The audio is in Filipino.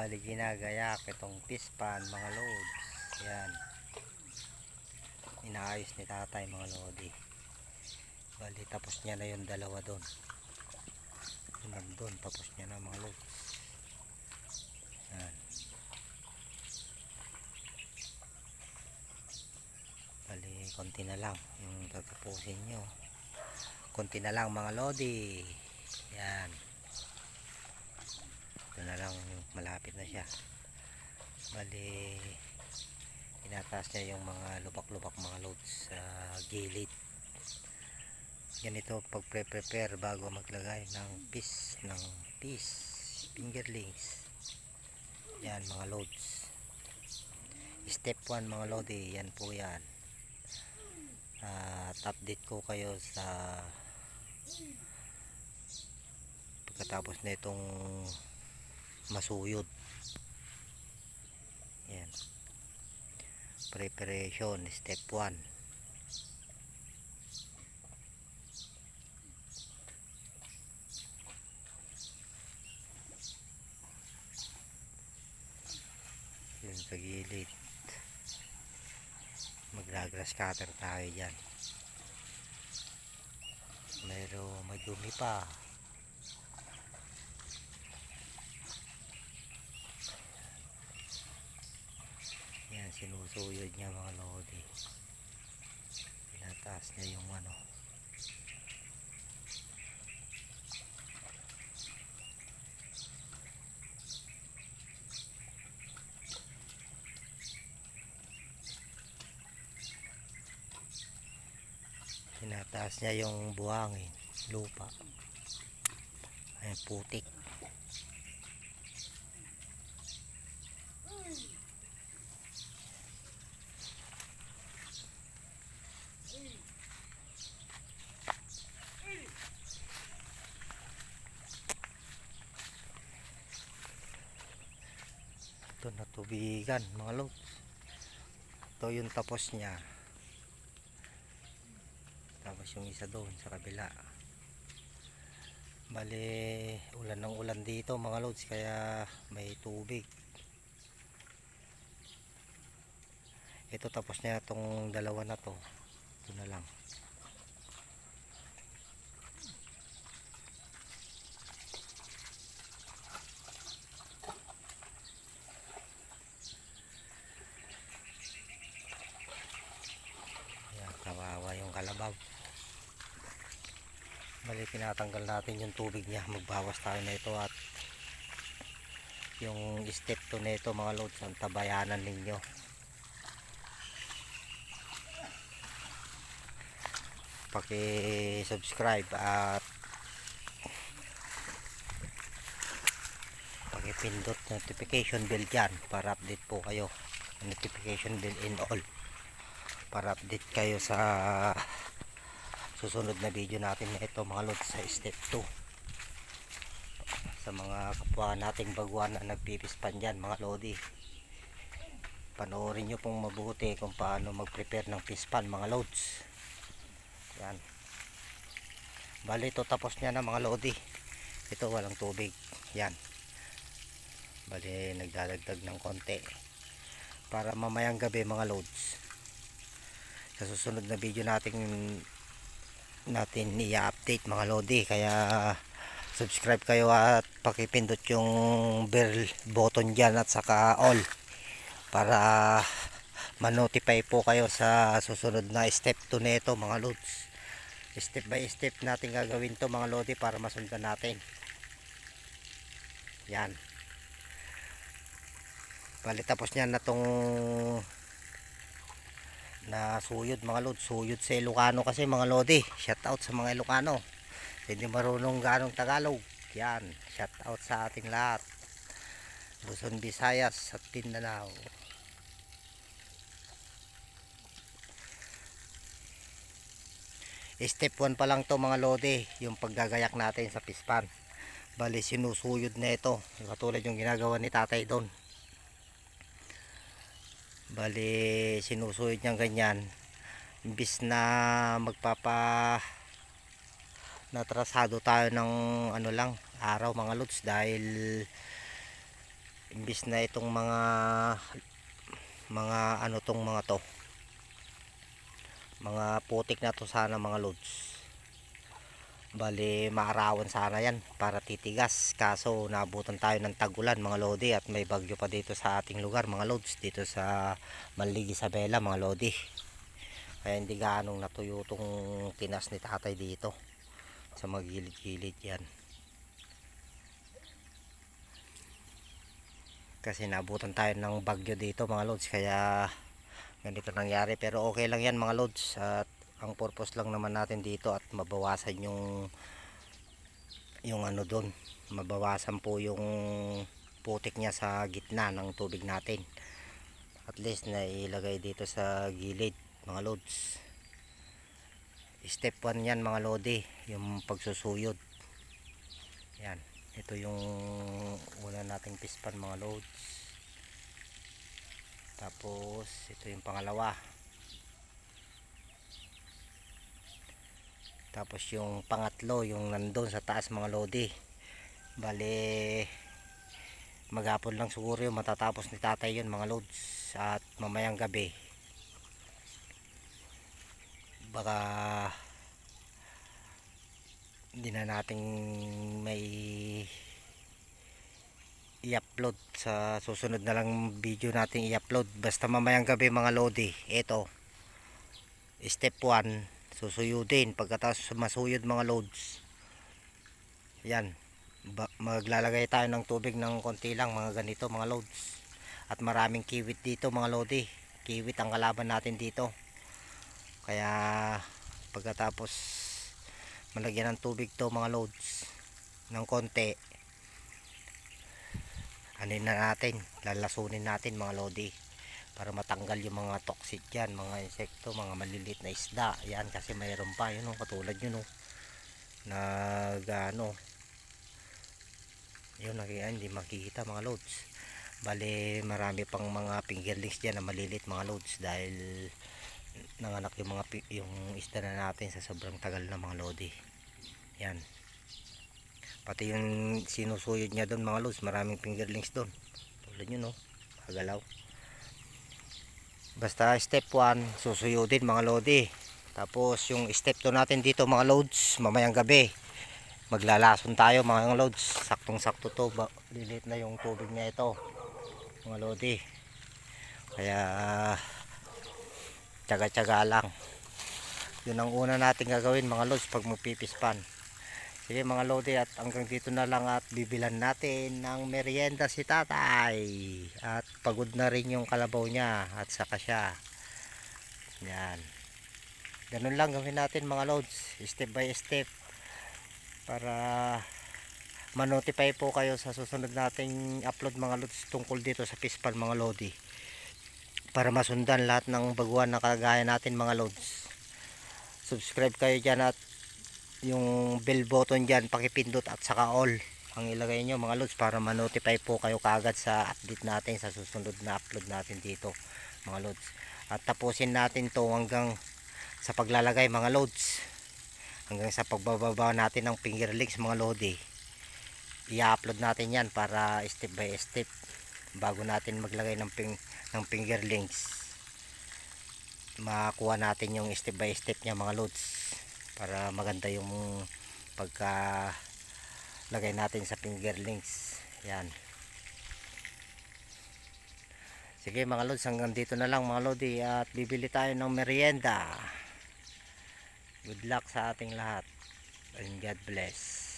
Bali ginagayak itong pispan mga loads. Yan. Inaayos ni tatay mga lodi. Bali tapos niya na yung dalawa doon. Nandun tapos niya na mga loads. Yan. Bali konti na lang yung tatapusin nyo. Konti na lang mga lodi. Yan. Ito na lang yung malapit na siya. Bali tinataas niya yung mga lubak-lubak mga loads sa gilid. Ganito pag pre-prepare bago maglagay ng piece ng piece fingerlings. Yan mga loads. Step 1 mga lodi, yan po yan. At update ko kayo sa pagkatapos na itong masuyod. Yan. Preparation step 1 yun sa gilid. Maglagrass cutter tayo dyan. Pero madumi pa sinusuyod niya mga lodi. Tinataas niya yung ano. Tinataas niya yung buhangin, lupa. Ay, putik. Ito natubigan mga lods. Ito yung tapos niya. Tapos yung isa doon sa kabila. Bali ulan ng ulan dito mga lods kaya may tubig. Ito tapos niya itong dalawa na to. Ito na lang Ayan, kawawa yung kalabaw. Bali, tinatanggal natin yung tubig niya. Magbawas tayo na ito at yung step to na ito mga loads ang tabayanan ninyo. Paki-subscribe at paki-pindot notification bell dyan para update po kayo. Notification bell in all para update kayo sa susunod na video natin na ito mga lods sa step 2 sa mga kapwa nating baguhan na nagpipispan dyan mga lodi. Panoorin nyo pong mabuti kung paano mag prepare ng pispan mga loads yan. Bali ito tapos niya na mga lodi. Ito walang tubig. Yan. Bali nagdadagdag ng konti. Para mamayang gabi mga loads sa susunod na video natin natin i-update mga lodi. Kaya subscribe kayo at pakipindot yung bell button dyan at saka all para ma-notify po kayo sa susunod na step 2 nito mga lods. Step by step natin gagawin to mga lodi para masundan natin. Yan. Bali tapos niyan na tong na suyod mga lod suyod sa Ilocano kasi mga lodi shout out sa mga Ilocano. Hindi marunong ganong Tagalog. Yan shout out sa ating lahat. Luzon, Visayas at Mindanao. Step 1 pa lang to mga lodi yung paggagayak natin sa pispan. Bali sinusuyod na ito. Katulad yung ginagawa ni tatay doon bali sinusuyod niyang ganyan. Imbis na magpapa natrasado tayo ng ano lang araw mga lods dahil imbis na itong mga mga ano tong mga to. Mga putik na to sana mga loads bali maarawan sana yan para titigas. Kaso nabutan tayo ng tagulan mga lodi at may bagyo pa dito sa ating lugar mga loads dito sa Manlig Isabela mga lodi. Kaya hindi ganong natuyo tong tinas ni tatay dito. Sa magilid-gilid yan. Kasi nabutan tayo ng bagyo dito mga loads kaya ganito nangyari. Pero okay lang yan mga loads at ang purpose lang naman natin dito at mabawasan yung yung ano doon mabawasan po yung putik niya sa gitna ng tubig natin. At least na ilagay dito sa gilid mga loads step 1 yan mga lodi yung pagsusuyod. Yan ito yung una nating pispan mga loads tapos ito yung pangalawa tapos yung pangatlo yung nandun sa taas mga lodi. Bale maghapon lang siguro yung matatapos ni tatay yun mga loads at mamayang gabi. Baka hindi na nating may i-upload sa susunod na lang video natin i-upload. Basta mamayang gabi mga lodi. Ito step 1 susuyudin pagkatapos masuyod mga loads. Yan. Maglalagay tayo ng tubig ng konti lang mga ganito mga loads. At maraming kiwit dito mga lodi. Kiwit ang kalaban natin dito. Kaya pagkatapos malagyan ng tubig to mga loads ng konti anin na natin lalasunin natin mga lodi para matanggal yung mga toxic dyan mga insekto, mga maliliit na isda. Yan kasi mayroon pa yun oh, katulad yun oh. nag ano yun nakikita hindi makikita mga loads. Bale marami pang mga fingerlings dyan na maliliit mga loads dahil nanganak yung mga yung isda na natin sa sobrang tagal na mga lodi yan. Pati yung sinusuyod niya doon mga loads maraming fingerlings doon. Tulad yun oh kagalaw basta step 1 susuyudin mga lodi. Tapos yung step 2 natin dito mga loads mamayang gabi. Maglalason tayo mga loads saktong sakto to ba, lilit na yung tubig niya ito mga lodi. Kaya tsaga tsaga lang. Yun ang una natin gagawin mga loads pag magpipispan. Sige mga lodi at hanggang dito na lang at bibilan natin ng merienda si tatay. At pagod na rin yung kalabaw niya at saka siya. Yan. Ganun lang gawin natin mga loads step by step. Para manotify po kayo sa susunod nating upload mga loads tungkol dito sa pispan mga lodi. Para masundan lahat ng baguhan na kagaya natin mga loads subscribe kayo dyan at yung bell button dyan pakipindot at saka all ang ilagay nyo mga loads para ma-notify po kayo kaagad sa update natin sa susunod na upload natin dito mga loads at tapusin natin to hanggang sa paglalagay mga loads hanggang sa pagbababa natin ng finger links mga lodi. I-upload natin yan para step by step bago natin maglagay ng, ping, ng finger links. Makuha natin yung step by step niya mga loads para maganda yung pagka lagay natin sa finger links. Yan. Sige mga lods hanggang dito na lang mga lodi. At bibili tayo ng merienda. Good luck sa ating lahat and God bless